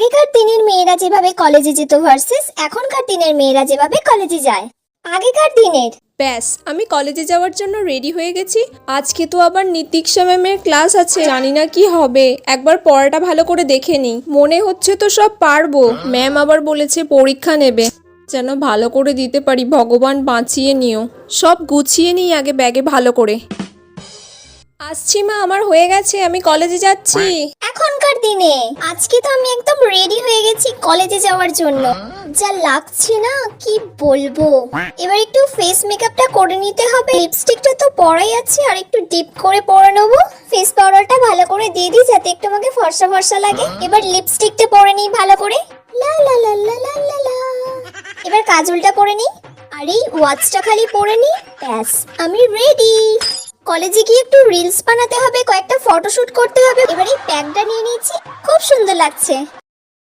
আগেকার দিনের মেয়েরা যেভাবে কলেজে যেত ভার্সেস এখনকার দিনের মেয়েরা যেভাবে কলেজে যায়। আগেকার দিনের। ব্যাস, আমি কলেজে যাওয়ার জন্য রেডি হয়ে গেছি। আজকে তো আবার নীতিক্ষা ম্যামের ক্লাস আছে। জানি না কি হবে। একবার পড়াটা ভালো করে দেখে নিই। মনে হচ্ছে তো সব পারব। ম্যাম আবার বলেছে পরীক্ষা নেবে। যেন ভালো করে দিতে পারি। ভগবান বাঁচিয়ে নিও। সব গুছিয়ে নিই আগে ব্যাগে ভালো করে। আসছি মা, আমার হয়ে গেছে। আমি কলেজে যাচ্ছি। এখনকার দিনে। আজকে তো আমি একদম রেডি হয়ে গেছি কলেজে যাওয়ার জন্য। যা লাগছে না, কি বলব? এবার একটু ফেস মেকআপটা করে নিতে হবে। লিপস্টিকটা তো পরাই আছে, আর একটু ডিপ করে পরে নেব। ফেস পাউডারটা ভালো করে দিয়ে দিই, যাতে একটু আমাকে ফর্সা ফর্সা লাগে। এবার লিপস্টিকটা পরে নিই ভালো করে। লা লা লা লা লা লা লা। এবার কাজলটা পরে নিই, আর এই ওয়াচটা খালি পরে নিই। ব্যাস, আমি রেডি কলেজে গিয়ে একটু রিলস বানাতে হবে কয়েকটা ফটোশুট করতে হবে। এবার এই প্যাকটা নিয়ে নিয়েছি। খুব সুন্দর লাগছে।